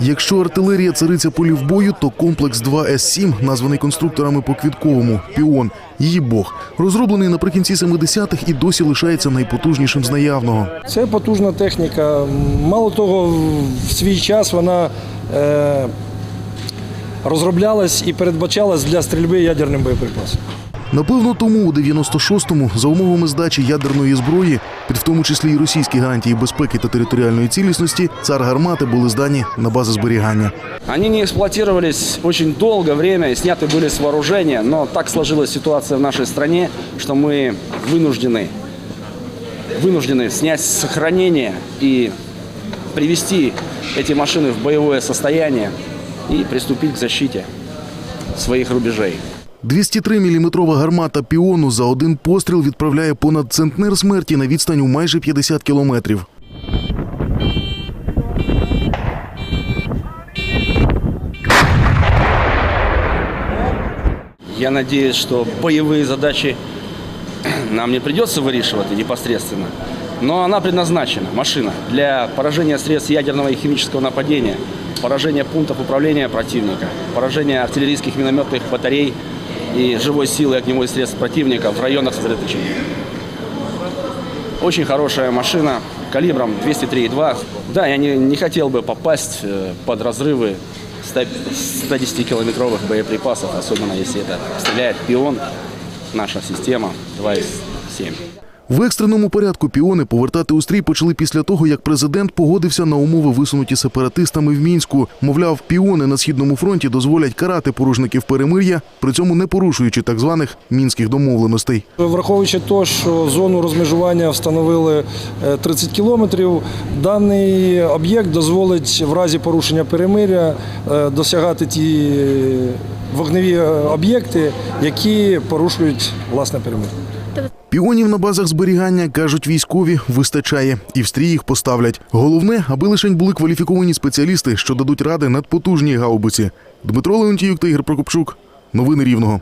Якщо артилерія цариця полів бою, то комплекс 2 С-7, названий конструкторами по квітковому піон, її бог, розроблений наприкінці 70-х і досі лишається найпотужнішим з наявного. Це потужна техніка. Мало того, в свій час вона е, розроблялась і передбачалась для стрільби ядерним боєприпасом. Напевно, тому у 96-му за умовами здачі ядерної зброї, під в тому числі і російські гарантії безпеки та територіальної цілісності, цар гармати були здані на бази зберігання. Они не эксплуатировались очень долгое время и сняты были с вооружения, но так сложилась ситуация в нашей стране, что мы вынуждены, вынуждены снять с сохранения и привести эти машины в боевое состояние и приступить к защите своих рубежей. 203-мм гармата піону за один постріл відправляє понад центнер смерті на відстань у майже 50 кілометрів. Я надеюсь, что боевые задачи нам не придется вырішивать непосредственно, но она предназначена, машина, для поражения средств ядерного и химического нападения, поражения пунктов управления противника, поражения артиллерийских минометных батарей и живой силы огневой средств противника в районах сосредоточения. Очень хорошая машина, калибром 203,2. Да, я не, не хотел бы попасть э, под разрывы 110-километровых боеприпасов, особенно если это стреляет пион, наша система 2С7. В екстреному порядку піони повертати у стрій почали після того, як президент погодився на умови, висунуті сепаратистами в мінську. Мовляв, піони на східному фронті дозволять карати порушників перемир'я, при цьому не порушуючи так званих мінських домовленостей. Враховуючи те, що зону розмежування встановили е, 30 кілометрів, даний об'єкт дозволить в разі порушення перемиря е, досягати ті вогневі е, об'єкти, які порушують власне перемир'я. Піонів на базах зберігання кажуть військові вистачає і в стрій їх поставлять. Головне, аби лишень були кваліфіковані спеціалісти, що дадуть ради надпотужній гаубиці. Дмитро Леонтіюк та Ігор Прокопчук. Новини Рівного.